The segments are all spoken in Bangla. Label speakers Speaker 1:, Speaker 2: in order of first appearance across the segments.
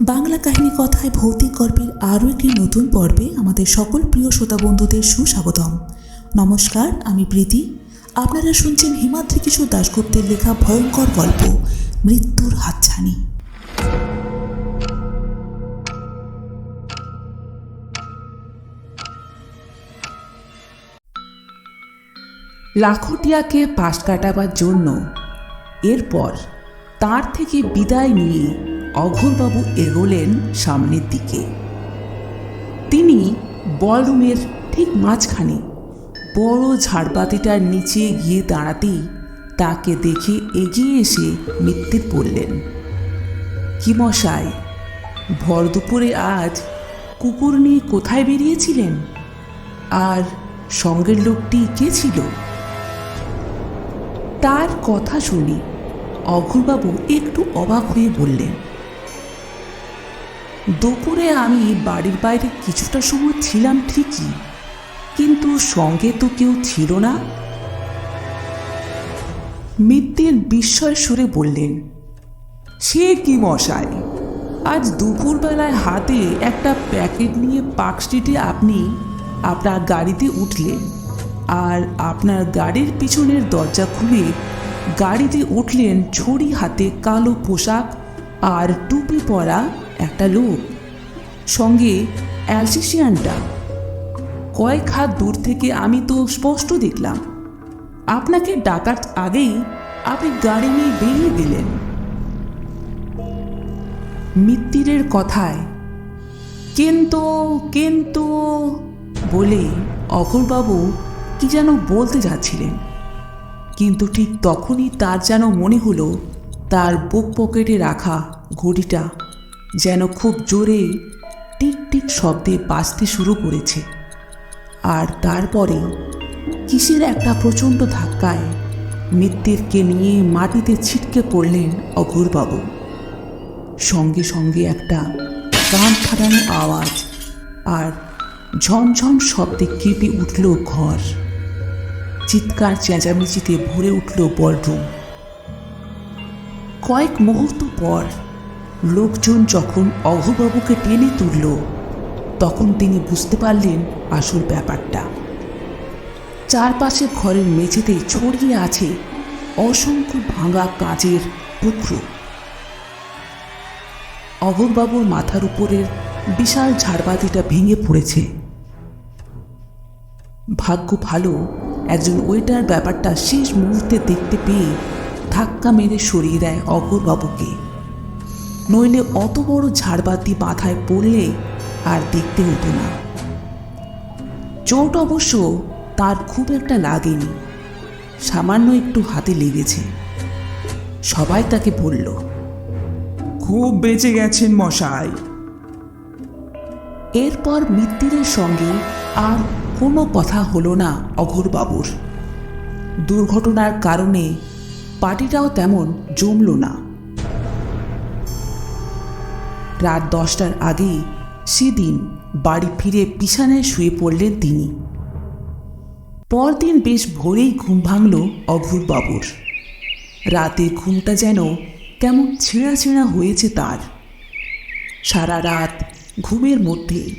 Speaker 1: বাংলা কাহিনী কথায় ভৌতিক গল্পের আরও একটি নতুন পর্বে আমাদের সকল প্রিয় শ্রোতা বন্ধুদের সুস্বাগতম। নমস্কার, আমি প্রীতি। আপনারা শুনছেন হিমাদ্রি কিশোর দাশগুপ্তের লেখা ভয়ঙ্কর গল্প, মৃত্যুর হাতছানি।
Speaker 2: লাখটিয়াকে পাশ কাটাবার জন্য এরপর তার থেকে বিদায় নিয়ে অঘোরবাবু এগোলেন সামনের দিকে। তিনি বলরুমের ঠিক মাঝখানে বড় ঝাড়বাতিটার নিচে গিয়ে দাঁড়াতেই তাকে দেখে এগিয়ে এসে মিথ্যে পড়লেন কি মশাই, ভর দুপুরে আজ কুকুর নিয়ে কোথায় বেরিয়েছিলেন? আর সঙ্গের লোকটি কে ছিল? তার কথা শুনে অঘুরবাবু একটু অবাক হয়ে বললেন দুপুরে আমি বাড়ির বাইরে কিছুটা সময় ছিলাম ঠিকই, কিন্তু সঙ্গে তো কেউ ছিল না। মিত্তির বিস্ময় সুরে বললেন, সে কি মশাই, আজ দুপুরবেলায় হাতে একটা প্যাকেট নিয়ে পার্ক স্ট্রিটে আপনি আপনার গাড়িতে উঠলেন আর আপনার গাড়ির পিছনের দরজা খুলে গাড়িতে উঠলেন ছড়ি হাতে কালো পোশাক আর টুপি পরা একটা লোক। সঙ্গে অ্যালসিসিয়ানটা কয়েক হাত দূর থেকে আমি তো স্পষ্ট দেখলাম। আপনাকে ডাকার আগেই আপনি গাড়ি নিয়ে বেরিয়ে গেলেন। মিত্তিরের কথায়, কিন্তু কিন্তু বলে অঘরবাবু কি যেন বলতে যাচ্ছিলেন। কিন্তু ঠিক তখনই তার যেন মনে হলো, তার বুক পকেটে রাখা ঘড়িটা যেন খুব জোরে টিক টিক শব্দে বাজতে শুরু করেছে। আর তারপরে কিসের একটা প্রচণ্ড ধাক্কায় মৃত্যুরকে নিয়ে মাটিতে ছিটকে পড়লেন অঘোরবাবু। সঙ্গে সঙ্গে একটা কান ফাটানো আওয়াজ আর ঝমঝম শব্দে কেঁপে উঠল ঘর। চিৎকার চেঁচামেচিতে ভরে উঠল বলরুম। কয়েক মুহূর্ত পর লোকজন যখন অঘবাবুকে টেনে তুলল, তখন তিনি বুঝতে পারলেন আসল ব্যাপারটা। চারপাশে ঘরের মেঝেতে ছড়িয়ে আছে অসংখ্য ভাঙা কাঁচের টুকরো। অঘরবাবুর মাথার উপরের বিশাল ঝাড়বাতিটা ভেঙে পড়েছে। ভাগ্য ভালো, একজন ওয়েটার ব্যাপারটা শেষ মুহূর্তে দেখতে পেয়ে ধাক্কা মেরে সরিয়ে দেয় অঘরবাবুকে নইলে অত বড় ঝাড়বাতি মাথায় পড়লে আর দেখতে হতো না। চোট অবশ্য তার খুব একটা লাগেনি। সামান্য একটু হাতে লেগেছে। সবাই তাকে বলল
Speaker 3: খুব বেঁচে গেছেন মশাই।
Speaker 2: এরপর মিত্তিরের সঙ্গে আর কোনো কথা হলো না অঘোরবাবুর। দুর্ঘটনার কারণে পার্টিটাও তেমন জমল না। রাত দশটার আগেই সেদিন বাড়ি ফিরে বিছানায় শুয়ে পড়লেন তিনি। পরদিন বেশ ভোরেই ঘুম ভাঙল অঘোরবাবুর রাতে ঘুমটা যেন কেমন ছেঁড়া ছেঁড়া হয়েছে তার। সারা রাত ঘুমের মধ্যে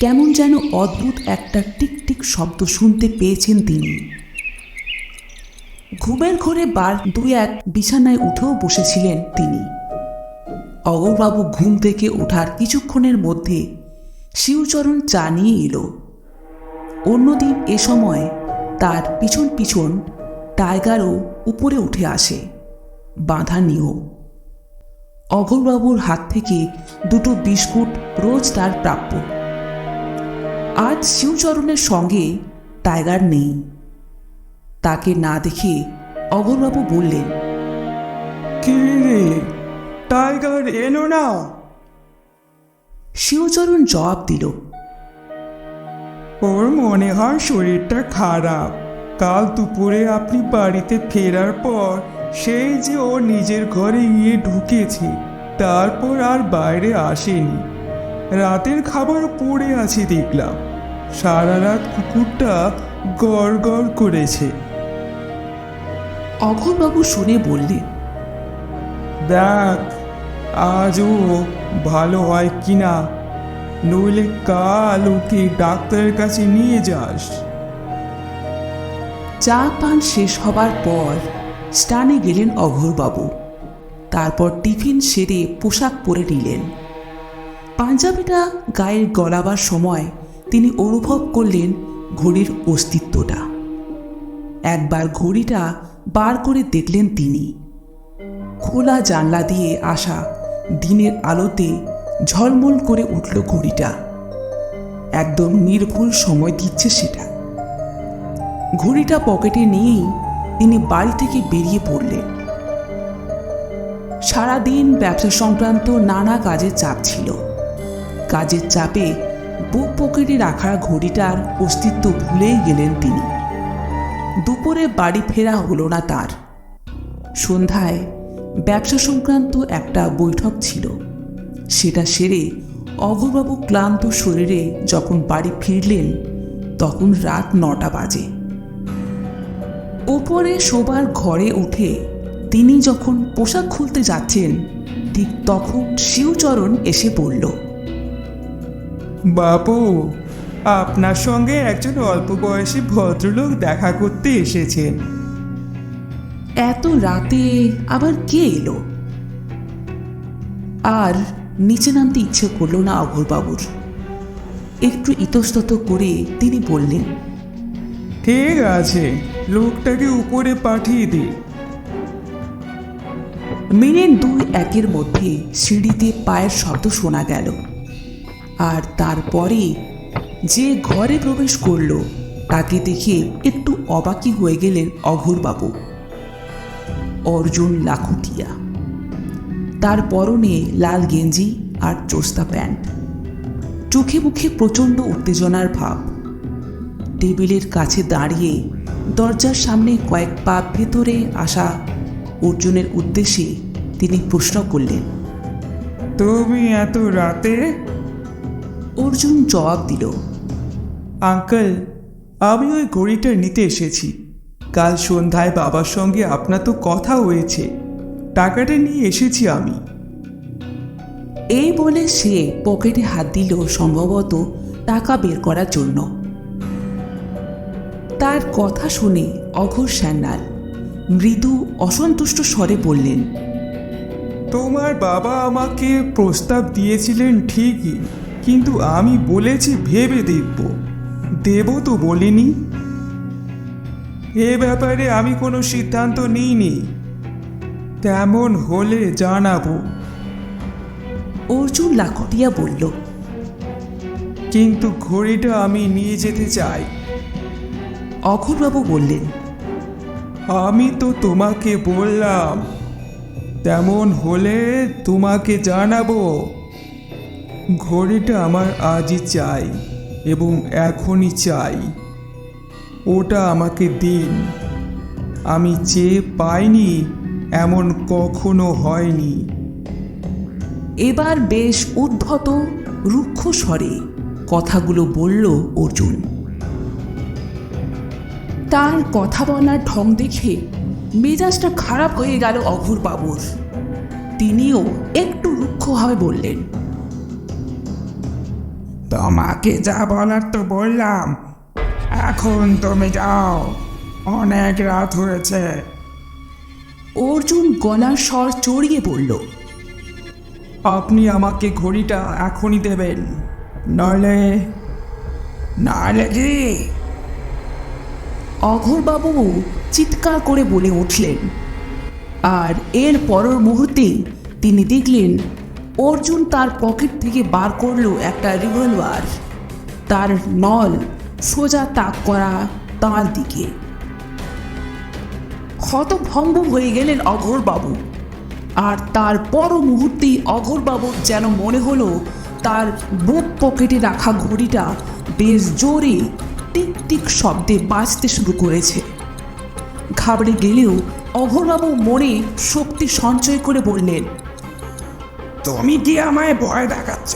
Speaker 2: কেমন যেন অদ্ভুত একটা টিকটিক শব্দ শুনতে পেয়েছেন তিনি। ঘুমের ঘরে বার দুই এক বিছানায় উঠেও বসেছিলেন তিনি। অগরবাবু ঘুম থেকে ওঠার কিছুক্ষণের মধ্যে শিবচরণ চা নিয়ে এলো। অন্যদিন এ সময় তার পিছন পিছন টাইগারও উপরে উঠে আসে, বাঁধা নিয়েও। অঘরবাবুর হাত থেকে দুটো বিস্কুট রোজ তার প্রাপ্য। আজ শিবচরণের সঙ্গে টাইগার নেই। তাকে না দেখে অঘরবাবু বললেন,
Speaker 3: কি রে? টাইগার এলো না
Speaker 2: শিবচরণ জবাব দিল
Speaker 3: ওর মনে হয় শরীরটা খারাপ। কাল দুপুরে আপনি বাড়িতে ফেরার পর সেই যে ও নিজের ঘরে গিয়ে ঢুকেছে তারপর আর বাইরে আসেনি। রাতের খাবার পড়ে আছে দেখলাম। সারা রাত কুকুরটা গড় গড় করেছে।
Speaker 2: অঘরবাবু শুনে বললেন
Speaker 3: দেখ আজও ভালো হয় কিনা? নইলে কাল ওকে ডাক্তারের কাছে নিয়ে যাস।
Speaker 2: চা পান শেষ হবার পর স্টানে গেলেন অঘোরবাবু। তারপর টিফিন সেরে পোশাক পরে নিলেন। পাঞ্জাবিটা গায়ের গলাবার সময় তিনি অনুভব করলেন ঘড়ির অস্তিত্বটা। একবার ঘড়িটা বার করে দেখলেন তিনি। খোলা জানলা দিয়ে আসা দিনের আলোতে ঝলমল করে উঠল ঘড়িটা। একদম নির্ভুল সময় দিচ্ছে সেটা। ঘড়িটা পকেটে নিয়েই তিনি বাড়ি থেকে বেরিয়ে পড়লেন। সারাদিন ব্যবসা সংক্রান্ত নানা কাজের চাপ ছিল। কাজের চাপে বুক পকেটে রাখা ঘড়িটার অস্তিত্ব ভুলেই গেলেন তিনি। দুপুরে বাড়ি ফেরা হলো না তার। সন্ধ্যায় ব্যবসা সংক্রান্ত একটা বৈঠক ছিল। সেটা সেরে অঘরবাবু ক্লান্ত শরীরে যখন বাড়ি ফিরলেন, তখন রাত নটা বাজে। ওপরে শোবার ঘরে উঠে তিনি যখন পোশাক খুলতে যাচ্ছেন, ঠিক তখন শিবচরণ এসে পড়ল।
Speaker 3: বাবু আপনার সঙ্গে একজন অল্প বয়সী ভদ্রলোক দেখা করতে এসেছেন।
Speaker 2: এত রাতে আবার কে এলো? আর নিচে নামতে ইচ্ছে করল না অঘরবাবুর। একটু ইতস্তত করে তিনি বললেন
Speaker 3: ঠিক আছে লোকটাকে উপরে পাঠিয়ে দিই
Speaker 2: মিনিট দুই একের মধ্যে সিঁড়িতে পায়ের শব্দ শোনা গেল। আর তারপরে যে ঘরে প্রবেশ করল তাকে দেখে একটু অবাকি হয়ে গেলেন অঘোরবাবু। অর্জুন লাখুটিয়া। তার পরনে লাল গেঞ্জি আর চোস্তা প্যান্ট। চোখে মুখে প্রচণ্ড উত্তেজনার ভাব। টেবিলের কাছে দাঁড়িয়ে দরজার সামনে কয়েক পা ভেতরে আসা অর্জুনের উদ্দেশ্যে তিনি প্রশ্ন করলেন
Speaker 3: তুমি এত রাতে?
Speaker 2: অর্জুন জবাব দিল
Speaker 3: আঙ্কেল আমি ওই ঘড়িটা নিতে এসেছি। কাল সন্ধ্যায় বাবার সঙ্গে আপনার তো কথা হয়েছে। টাকাটা নিয়ে এসেছি আমি।
Speaker 2: এই বলে সে পকেটে হাত দিল সম্ভবত টাকা বের করার জন্য। তার কথা শুনে অঘোর সান্যাল মৃদু অসন্তুষ্ট স্বরে বললেন
Speaker 3: তোমার বাবা আমাকে প্রস্তাব দিয়েছিলেন ঠিকই কিন্তু আমি বলেছি ভেবে দেখব। দেব তো বলিনি। এ ব্যাপারে আমি কোনো সিদ্ধান্ত নিইনি। তেমন হলে জানাব।
Speaker 2: অর্জুন লাখটিয়া বলল
Speaker 3: কিন্তু ঘড়িটা আমি নিয়ে যেতে চাই।
Speaker 2: অঘোরবাবু বললেন
Speaker 3: আমি তো তোমাকে বললাম তেমন হলে তোমাকে জানাব। ঘড়িটা আমার আজই চাই এবং এখনই চাই। ওটা আমাকে দিন। আমি চেয়ে পাইনি এমন কখনো হয়নি।
Speaker 2: এবার বেশ উদ্ধত রুক্ষ স্বরে কথাগুলো বলল অর্জুন। তার কথা বলার ঢং দেখে মেজাজটা খারাপ হয়ে গেল অঘুর বাবুর তিনিও একটু রুক্ষভাবে বললেন
Speaker 4: তোমাকে যা বলার তো বললাম। এখন তুমি যাও। অনেক রাত হয়েছে।
Speaker 2: অর্জুন গলার স্বর চড়িয়ে বলল
Speaker 3: আপনি আমাকে ঘড়িটা এখনই দেবেন। নইলে
Speaker 4: নাহলে কি?
Speaker 2: অঘোরবাবু চিৎকার করে বলে উঠলেন। আর এর পরের মুহূর্তে তিনি দেখলেন অর্জুন তার পকেট থেকে বার করল একটা রিভলভার। তার নল সোজা তাক করা তার দিকে। হতভম্ব হয়ে গেলেন অঘোরবাবু। আর তার পর মুহূর্তেই অঘোরবাবুর যেন মনে হলো, তার বুক পকেটে রাখা ঘড়িটা বেশ জোরে টিক টিক শব্দে বাঁচতে শুরু করেছে। ঘাবড়ে গেলেও অঘোরবাবু মনে শক্তি সঞ্চয় করে বললেন,
Speaker 4: তুমি কি আমায় ভয় দেখাচ্ছ?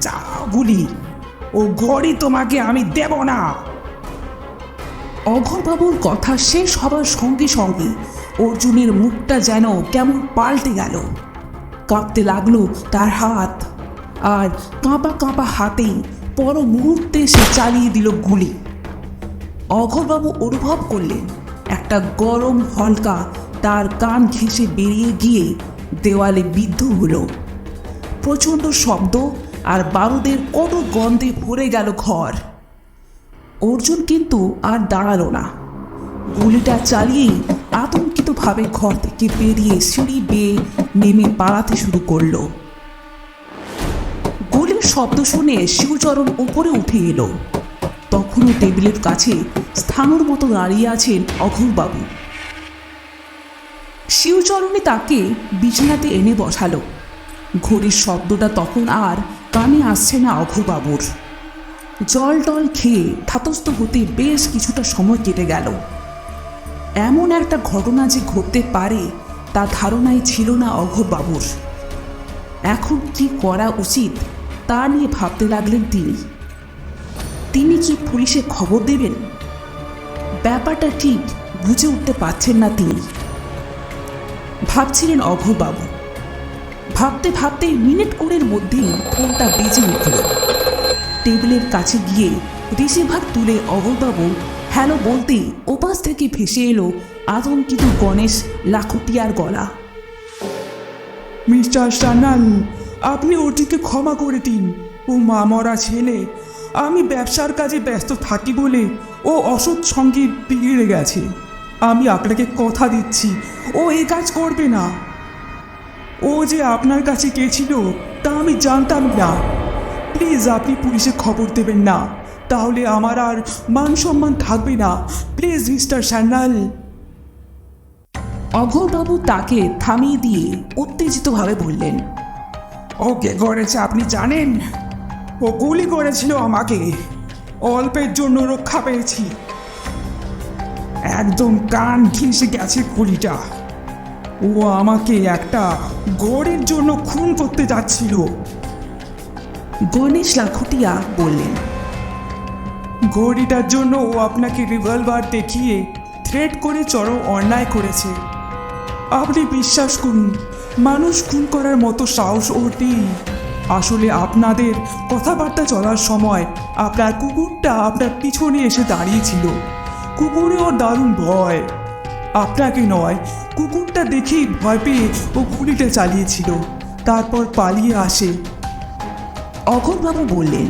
Speaker 4: যাও গুলি ও ঘড়ি তোমাকে আমি দেব না।
Speaker 2: অঘোরবাবুর কথা শেষ হবার সঙ্গে সঙ্গে অর্জুনের মুখটা যেন কেমন পাল্টে গেল। কাঁপতে লাগল তার হাত আর কাঁপা কাঁপা হাতেই পর মুহূর্তে সে চালিয়ে দিল গুলি। অঘরবাবু অনুভব করলেন, একটা গরম হলকা তার কান ঘেঁষে বেরিয়ে গিয়ে দেওয়ালে বিদ্ধ হলো। প্রচণ্ড শব্দ আর বারুদের কত গন্ধে ভরে গেল ঘর। অর্জুন কিন্তু আর দাঁড়াল না। গুলিটা চালিয়েই আতঙ্কিতভাবে ঘর থেকে বেরিয়ে সিঁড়ি বেয়ে নেমে পালাতে শুরু করল। গুলির শব্দ শুনে শিবচরণ উপরে উঠে এলো। তখনও টেবিলের কাছে স্থানুর মতো দাঁড়িয়ে আছেন অঘুরবাবু। শিবচরণে তাকে বিছানাতে এনে বসালো। ঘড়ির শব্দটা তখন আর কানে আসছে না অঘুরবাবুর জল টল খেয়ে ধাতস্থ হতে বেশ কিছুটা সময় কেটে গেল। এমন একটা ঘটনা যে ঘটতে পারে তা ধারণাই ছিল না অঘোরবাবুর এখন কি করা উচিত তা নিয়ে ভাবতে লাগলেন তিনি। তিনি কি পুলিশে খবর দেবেন? ব্যাপারটা ঠিক বুঝে উঠতে পারছেন না তিনি। ভাবছিলেন অঘোরবাবু ভাবতে ভাবতে মিনিট কুড়ির মধ্যেই ফোনটা বেজে উঠল। টেবিলের কাছে গিয়ে রিসিভার তুলে অঘোরবাবু হ্যালো বলতেই ওপাশ থেকে ভেসে এলো আতঙ্কিত গণেশ লাখুটিয়ার গলা।
Speaker 3: মিস্টার সান্যাল, আপনি ওটিকে ক্ষমা করে দিন। ও মা মরা ছেলে, আমি ব্যবসার কাজে ব্যস্ত থাকি বলে ও অসৎ সঙ্গে বিগড়ে গেছে। আমি আপনাকে কথা দিচ্ছি। ও এ কাজ করবে না। ও যে আপনার কাছে গেছিল তা আমি জানতাম না। প্লিজ আপনি পুলিশে খবর দেবেন না। তাহলে আমার আর মান সম্মান থাকবে না। Please mister sandal.
Speaker 2: অঘোরবাবু তাকে থামিয়ে দিয়ে উত্তেজিতভাবে বললেন
Speaker 3: ও কে করেছে আপনি জানেন? ও গুলি করেছিল আমাকে। অল্পের জন্য রক্ষা পেয়েছি। একদম কান ঘেঁষে গেছে গুলিটা। ও আমাকে একটা গড়ের জন্য খুন করতে যাচ্ছিল।
Speaker 2: গণেশ লাখুটিয়া বললেন
Speaker 3: ঘড়িটার জন্য ও আপনাকে রিভলভার দেখিয়ে থ্রেট করে চরম অন্যায় করেছে। আপনি বিশ্বাস করুন মানুষ খুন করার মতো সাহস ওর নেই। আসলে আপনাদের কথাবার্তা চলার সময় আপনার কুকুরটা আপনার পিছনে এসে দাঁড়িয়েছিল কুকুরে ওর দারুণ ভয়। আপনাকে নয় কুকুরটা দেখেই ভয় পেয়ে ও গুলিটা চালিয়েছিল। তারপর পালিয়ে আসে।
Speaker 2: অঘোরবাবু বললেন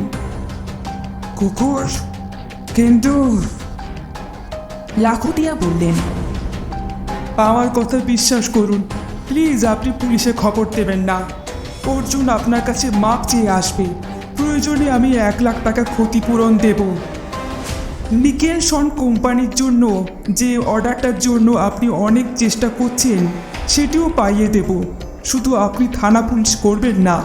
Speaker 3: কুকুর কিন্তু
Speaker 2: লাখুটিয়া বললেন
Speaker 3: আমার কথা বিশ্বাস করুন প্লিজ আপনি পুলিশে খবর দেবেন না। অর্জুন আপনার কাছে মাপ চেয়ে আসবে। প্রয়োজনে আমি এক লাখ টাকা ক্ষতিপূরণ দেব। নিকেল সন কোম্পানির জন্য যে অর্ডারটার জন্য আপনি অনেক চেষ্টা করছেন সেটিও পাইয়ে দেব। শুধু আপনি থানা পুলিশ করবেন না।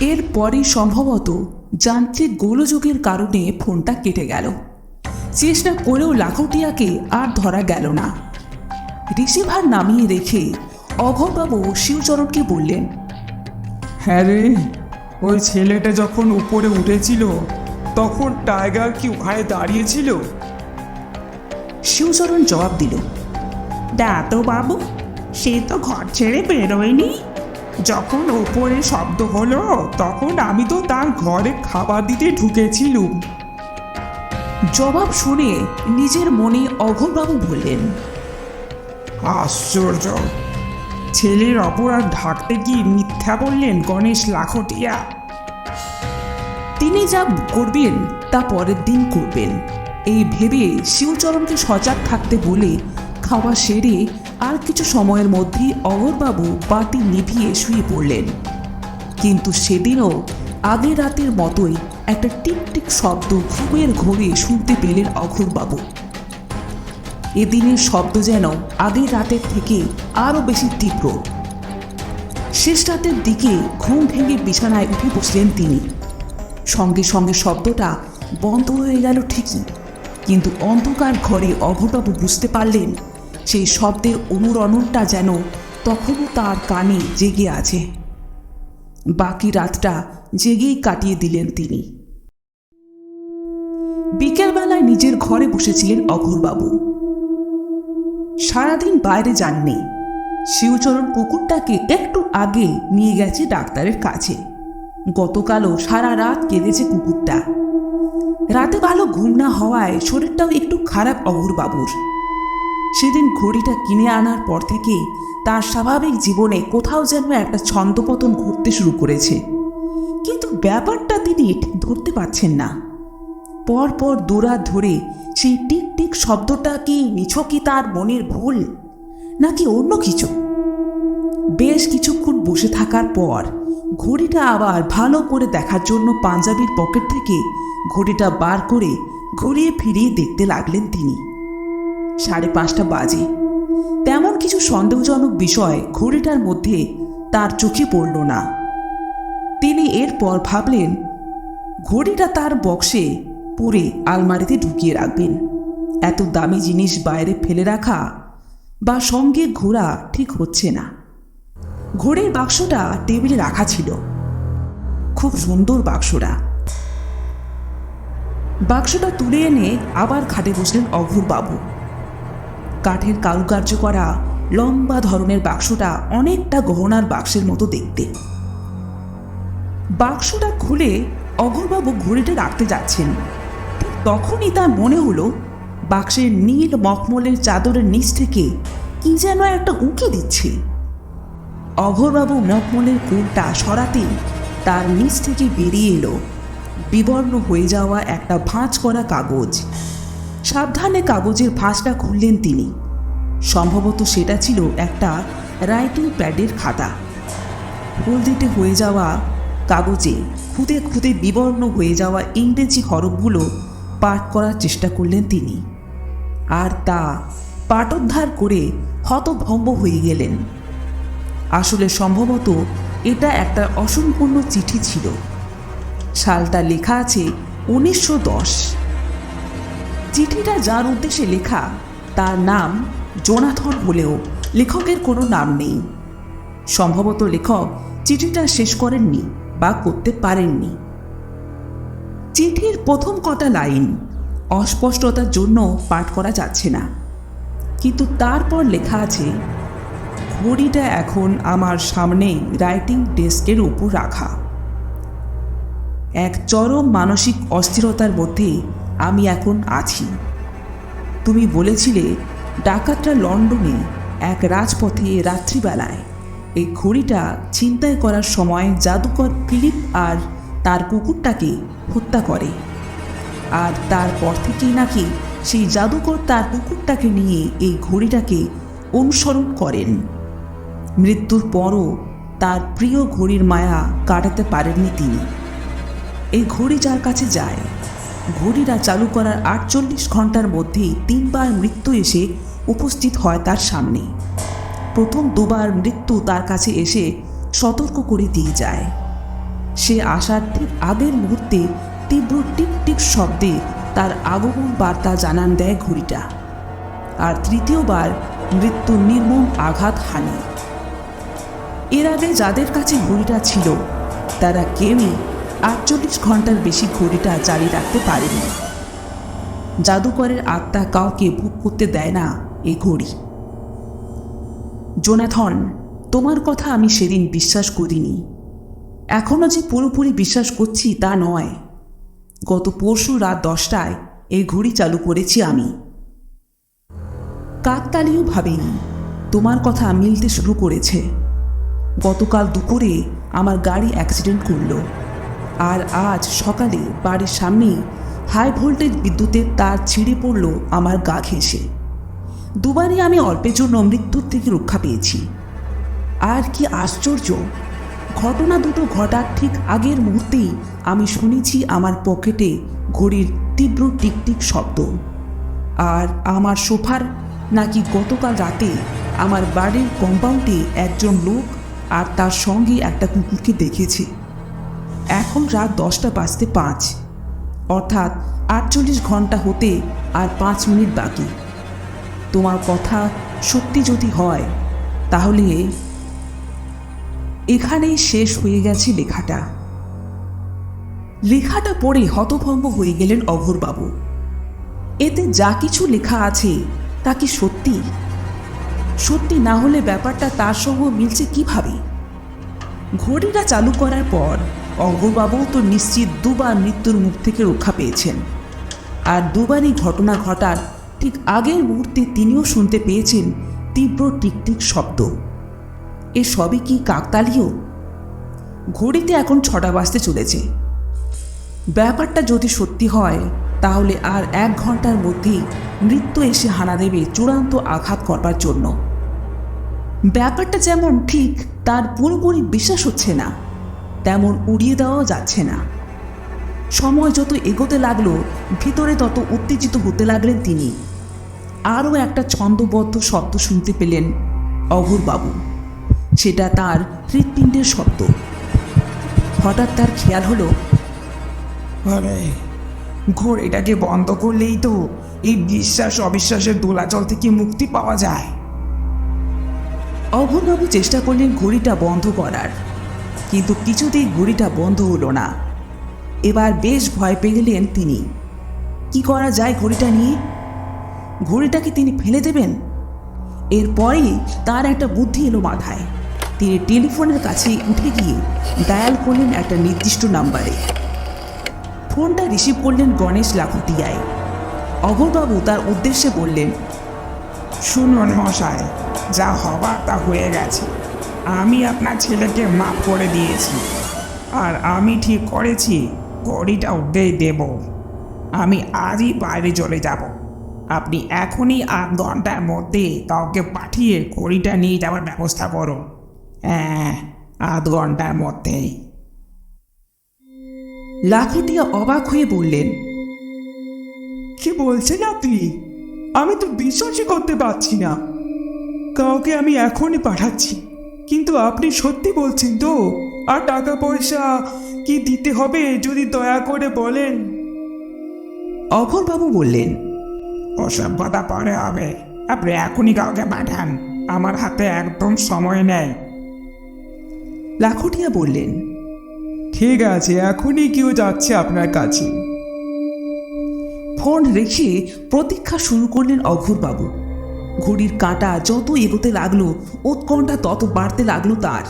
Speaker 2: এরপরই সম্ভবত যান্ত্রিক গোলযোগের কারণে ফোনটা কেটে গেল। চেষ্টা করেও লাখটিয়াকে আর ধরা গেল না। রিসিভার নামিয়ে রেখে অঘরবাবু শিবচরণকে বললেন
Speaker 3: হ্যাঁ রে ওই ছেলেটা যখন উপরে উঠেছিল তখন টাইগার কি ওখানে দাঁড়িয়েছিল?
Speaker 2: শিবচরণ জবাব দিল
Speaker 4: তো বাবু সে তো ঘর ছেড়ে বেরোয়নি। যখন ওপরে শব্দ হলো তখন আমি তো তার ঘরে খাবার দিতে ঢুকেছিলুম।
Speaker 2: জবাব শুনে নিজের মনে অঘরবাবু বললেন
Speaker 4: আশ্চর্য! ছেলের অপরাধ ঢাকতে কি মিথ্যা বললেন গণেশ লাখটিয়া?
Speaker 2: তিনি যা করবেন, তা পরের দিন করবেন। এই ভেবে শিবচরণকে সজাগ থাকতে বলে খাওয়া সেরে আর কিছু সময়ের মধ্যেই অগরবাবু বাতি নিভিয়ে শুয়ে পড়লেন। কিন্তু সেদিনও আগের রাতের মতোই একটা টিকটিক শব্দ ঘুমের ঘোরে শুনতে পেলেন অঘোরবাবু। এদিনের শব্দ যেন আগের রাতের থেকে আরও বেশি তীব্র। শেষ রাতের দিকে ঘুম ভেঙে বিছানায় উঠে বসলেন তিনি। সঙ্গে সঙ্গে শব্দটা বন্ধ হয়ে গেল ঠিকই কিন্তু অন্ধকার ঘরে অঘটবাবু বুঝতে পারলেন, সেই শব্দের অনুরণনটা যেন তখনও তার কানে জেগে আছে। বাকি রাতটা জেগেই কাটিয়ে দিলেন তিনি। বিকেলবেলায় নিজের ঘরে বসেছিলেন অঘোরবাবু। সারাদিন বাইরে যাননি। শিবচরণ কুকুরটাকে একটু আগে নিয়ে গেছে ডাক্তারের কাছে। গতকালও সারা রাত কেঁদেছে কুকুরটা। রাতে ভালো ঘুম না হওয়ায় শরীরটাও একটু খারাপ অঘুর বাবুর সেদিন ঘড়িটা কিনে আনার পর থেকে তার স্বাভাবিক জীবনে কোথাও যেন একটা ছন্দপতন ঘটতে শুরু করেছে। কিন্তু ব্যাপারটা তিনি ধরতে পারছেন না। পর পর দৌড়া ধরে সেই টিক টিক শব্দটা কি নিছকই তার মনের ভুল, নাকি অন্য কিছু? বেশ কিছুক্ষণ বসে থাকার পর ঘড়িটা আবার ভালো করে দেখার জন্য পাঞ্জাবির পকেট থেকে ঘড়িটা বার করে ঘুরিয়ে ফিরিয়ে দেখতে লাগলেন তিনি। সাড়ে পাঁচটা বাজে। তেমন কিছু সন্দেহজনক বিষয় ঘড়িটার মধ্যে তার চোখে পড়ল না। তিনি এরপর ভাবলেন, ঘড়িটা তার বক্সে পরে আলমারিতে ঢুকিয়ে রাখবেন। এত দামি জিনিস বাইরে ফেলে রাখা বা সঙ্গে ঘোরা ঠিক হচ্ছে না। ঘড়ির বাক্সটা টেবিলে রাখা ছিল। খুব সুন্দর বাক্সটা। বাক্সটা তুলে এনে আবার খাটে বসলেন বাবু কাঠের কারুকার্য করা লম্বা ধরনের বাক্সটা অনেকটা গহনার বাক্সের মতো দেখতে। বাক্সটা খুলে অঘরবাবু ঘড়িটা রাখতে যাচ্ছেন। তখনই তার মনে হলো, বাক্সের নীল মখমলের চাদরের নিচ থেকে কি যেন একটা উঁকি দিচ্ছে। অঘরবাবু মখমলের কোলটা সরাতেই তার নিচ থেকে বেরিয়ে এলো। বিবর্ণ হয়ে যাওয়া একটা ভাঁজ করা কাগজ। সাবধানে কাগজের ভাঁজটা খুললেন তিনি। সম্ভবত সেটা ছিল একটা রাইটিং প্যাডের খাতা। হলদিটে হয়ে যাওয়া কাগজে খুদে খুদে বিবর্ণ হয়ে যাওয়া ইংরেজি হরফগুলো পাঠ করার চেষ্টা করলেন তিনি। আর তা পাঠোদ্ধার করে হতভম্ব হয়ে গেলেন। আসলে সম্ভবত এটা একটা অসম্পূর্ণ চিঠি ছিল। সালটা লেখা আছে উনিশশো দশ। চিঠিটা যার উদ্দেশ্যে লেখা, তার নাম জোনাথন হলেও লেখকের কোনো নাম নেই। সম্ভবত লেখক চিঠিটা শেষ করেননি বা করতে পারেননি। চিঠির প্রথম কটা লাইন অস্পষ্টতার জন্য পাঠ করা যাচ্ছে না। কিন্তু তারপর লেখা আছে ঘড়িটা এখন আমার সামনে রাইটিং ডেস্কের উপর রাখা। এক চরম মানসিক অস্থিরতার মধ্যে আমি এখন আছি। তুমি বলেছিলে ডাকাতরা লন্ডনে এক রাজপথে রাত্রিবেলায়। এই ঘড়িটা ছিনতাই করার সময় জাদুকর ফিলিপ আর তার কুকুরটাকে হত্যা করে। আর তারপর থেকেই নাকি সেই জাদুকর তার কুকুরটাকে নিয়ে এই ঘড়িটাকে অনুসরণ করেন। মৃত্যুর পরও তার প্রিয় ঘড়ির মায়া কাটাতে পারেননি তিনি। এই ঘড়ি যার কাছে যায়, ঘড়িটা চালু করার আটচল্লিশ ঘণ্টার মধ্যেই তিনবার মৃত্যু এসে উপস্থিত হয় তার সামনে। প্রথম দুবার মৃত্যু তার কাছে এসে সতর্ক করে দিয়ে যায়। সে আসার ঠিক আগের মুহূর্তে তীব্র টিক টিক শব্দে তার আগমন বার্তা জানান দেয় ঘড়িটা। আর তৃতীয়বার মৃত্যুর নির্মম আঘাত হানে। এর আগে যাদের কাছে ঘড়িটা ছিল, তারা কেউই আটচল্লিশ ঘণ্টার বেশি ঘড়িটা জারি রাখতে পারেনি। জাদুকরের আত্মা কাউকে ভোগ করতে দেয় না এই ঘড়ি। জোনাথন, তোমার কথা আমি সেদিন বিশ্বাস করিনি। এখনও যে পুরোপুরি বিশ্বাস করছি তা নয়। গত পরশু রাত দশটায় এই ঘড়ি চালু করেছি আমি। কাকতালীয় ভাবেই তোমার কথা মিলতে শুরু করেছে। গতকাল দুপুরে আমার গাড়ি অ্যাক্সিডেন্ট করল। আর আজ সকালে বাড়ির সামনেই হাই ভোল্টেজ বিদ্যুতের তার ছিঁড়ে পড়ল আমার গা ঘেঁষে। দুবারই আমি অল্পের জন্য মৃত্যুর থেকে রক্ষা পেয়েছি। আর কি আশ্চর্য, ঘটনা দুটো ঘটার ঠিক আগের মুহূর্তেই আমি শুনেছি আমার পকেটে ঘড়ির তীব্র টিকটিক শব্দ। আর আমার সোফার নাকি গতকাল রাতে আমার বাড়ির কম্পাউন্ডে একজন লোক আর তার সঙ্গে একটা কুকুরকে দেখেছে। এখন রাত দশটা বাজতে পাঁচ। অর্থাৎ আটচল্লিশ ঘণ্টা হতে আর পাঁচ মিনিট বাকি। তোমার কথা সত্যি যদি হয়, তাহলে এখানেই শেষ হয়ে গেছে লেখাটা। লেখাটা পড়ে হতভম্ব হয়ে গেলেন অঘোরবাবু। এতে যা কিছু লেখা আছে, তা কি সত্যি? সত্যি না হলে ব্যাপারটা তার সঙ্গে মিলছে কীভাবে? ঘড়িটা চালু করার পর অঙ্গবাবু তো নিশ্চিত দুবার মৃত্যুর মুখ থেকে রক্ষা পেয়েছেন। আর দুবারই ঘটনা ঘটার ঠিক আগের মুহূর্তে তিনিও শুনতে পেয়েছেন তীব্র টিকটিক শব্দ। এ সবই কি কাকতালীয়? ঘড়িতে এখন ছটা বাজতে চলেছে। ব্যাপারটা যদি সত্যি হয় তাহলে আর এক ঘণ্টার মধ্যেই মৃত্যু এসে হানা দেবে চূড়ান্ত আঘাত করবার জন্য। ব্যাপারটা যেমন ঠিক, তার পুরোপুরি বিশ্বাস হচ্ছে না। তেমন উড়িয়ে দেওয়াও যাচ্ছে না। সময় যত এগোতে লাগল, ভিতরে তত উত্তেজিত হতে লাগলেন তিনি। আরও একটা ছন্দবদ্ধ শব্দ শুনতে পেলেন অঘোরবাবু। সেটা তার হৃৎপিণ্ডের শব্দ। হঠাৎ তার খেয়াল হলো,
Speaker 4: আরে ঘোড়েটাকে বন্ধ করলেই তো এই বিশ্বাস, অবিশ্বাসের দোলাচল থেকে মুক্তি পাওয়া যায়।
Speaker 2: অঘোরবাবু চেষ্টা করলেন ঘড়িটা বন্ধ করার, কিন্তু কিছুতেই ঘড়িটা বন্ধ হলো না। এবার বেশ ভয় পেয়ে গেলেন তিনি। কি করা যায় ঘড়িটা নিয়ে? ঘড়িটাকে তিনি ফেলে দেবেন? এরপরেই তার একটা বুদ্ধি এলো মাথায়। তিনি টেলিফোনের কাছে উঠে গিয়ে ডায়াল করলেন একটা নির্দিষ্ট নাম্বারে। ফোনটা রিসিভ করলেন গণেশ লাখুটিয়ায়। অঘোরবাবু তার উদ্দেশ্যে বললেন,
Speaker 4: শুনুন মশাই, যা হবার তা হয়ে গেছে। আমি আপনার ছেলেকে মাফ করে দিয়েছি। আর আমি ঠিক করেছি ঘড়িটা ওকেই দেব। আমি আজই বাইরে চলে যাব। আপনি এখনই আধ ঘণ্টার মধ্যে কাউকে পাঠিয়ে ঘড়িটা নিয়ে যাওয়ার ব্যবস্থা করুন। হ্যাঁ আধ ঘণ্টার মধ্যেই।
Speaker 2: লাখুটিয়া অবাক হয়ে বললেন
Speaker 3: কি বলছেন আপনি? আমি তো বিশ্বাসই করতে পারছি না। কাউকে আমি এখনই পাঠাচ্ছি। কিন্তু আপনি সত্যি বলছেন তো? আর টাকা পয়সা কি দিতে হবে যদি দয়া করে বলেন?
Speaker 2: অঘোরবাবু বললেন
Speaker 4: ওসব কথা পরে হবে। আপনি এখনই কাউকে পাঠান। আমার হাতে একদম সময় নেই।
Speaker 2: লাখুটিয়া বললেন
Speaker 3: ঠিক আছে, এখনই কেউ যাচ্ছে আপনার কাছে।
Speaker 2: ফোন রেখে প্রতীক্ষা শুরু করলেন অঘোরবাবু। ঘড়ির কাঁটা যত এগোতে লাগল, উৎকণ্ঠা তত বাড়তে লাগল তার।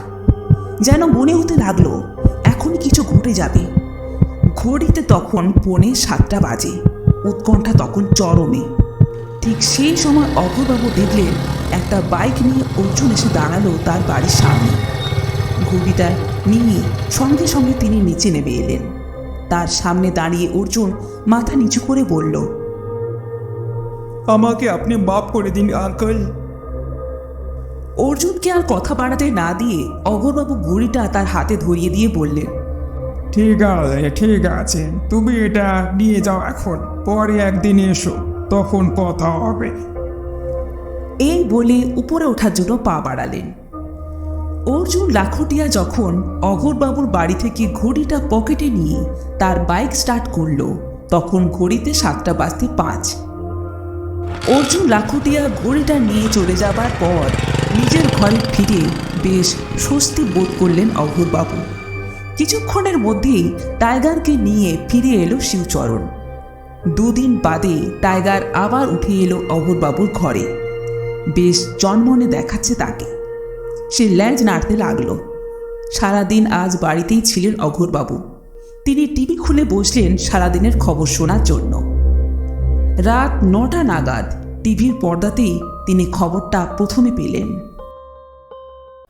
Speaker 2: যেন মনে হতে লাগল এখন কিছু ঘটে যাবে। ঘড়িতে তখন পৌনে সাতটা বাজে, উৎকণ্ঠা তখন চরমে। ঠিক সেই সময় অঘোরবাবু দেখলেন একটা বাইক নিয়ে অর্জুন এসে দাঁড়াল তার বাড়ির সামনে। ঘড়িটা নিয়ে সঙ্গে সঙ্গে তিনি নিচে নেমে এলেন। তার সামনে দাঁড়িয়ে অর্জুন মাথা নিচু করে বলল
Speaker 3: আমাকে আপনি মাফ করে দিন আঙ্কল।
Speaker 2: অর্জুনকে আর কথা বাড়াতে না দিয়ে অগরবাবু ঘড়িটা তার হাতে ধরিয়ে দিয়ে বললেন
Speaker 4: ঠিক আছে ঠিক আছে তুমি এটা নিয়ে যাও এখন পরে একদিন এসো তখন কথা হবে।
Speaker 2: এই বলে উপরে ওঠার জন্য পা বাড়ালেন। অর্জুন লাখটিয়া যখন অঘরবাবুর বাড়ি থেকে ঘড়িটা পকেটে নিয়ে তার বাইক স্টার্ট করল, তখন ঘড়িতে সাতটা বাজতে পাঁচ। অর্জুন লাখটিয়া ঘড়িটা নিয়ে চলে যাবার পর নিজের ঘরে ফিরে বেশ স্বস্তি বোধ করলেন অঘরবাবু। কিছুক্ষণের মধ্যেই টাইগারকে নিয়ে ফিরে এলো শিবচরণ। দুদিন বাদে টাইগার আবার উঠে এলো অঘরবাবুর ঘরে। বেশ জন্মনে দেখাচ্ছে তাকে। সে ল্যাজ নাড়তে লাগল। সারাদিন আজ বাড়িতেই ছিলেন অঘোরবাবু। তিনি টিভি খুলে বসলেন সারাদিনের খবর শোনার জন্য। রাত নটা নাগাদ টিভির পর্দাতেই তিনি খবরটা প্রথমে পেলেন।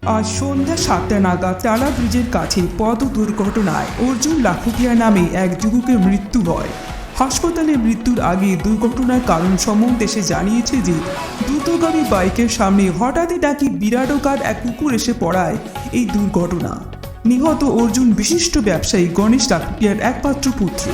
Speaker 3: আজ সন্ধ্যা সাতটা নাগাদ টালা ব্রিজের কাছে পথ দুর্ঘটনায় অর্জুন লাখুটিয়া নামে এক যুবকের মৃত্যু হয়। হাসপাতালে মৃত্যুর আগে দুর্ঘটনার কারণ সম্বন্ধে সে জানিয়েছে যে, দ্রুতগামী বাইকের সামনে হঠাৎই ডাকি বিরাটকার এক কুকুর এসে পড়ায় এই দুর্ঘটনা। নিহত অর্জুন বিশিষ্ট ব্যবসায়ী গণেশ ডাকিয়ার একমাত্র পুত্র।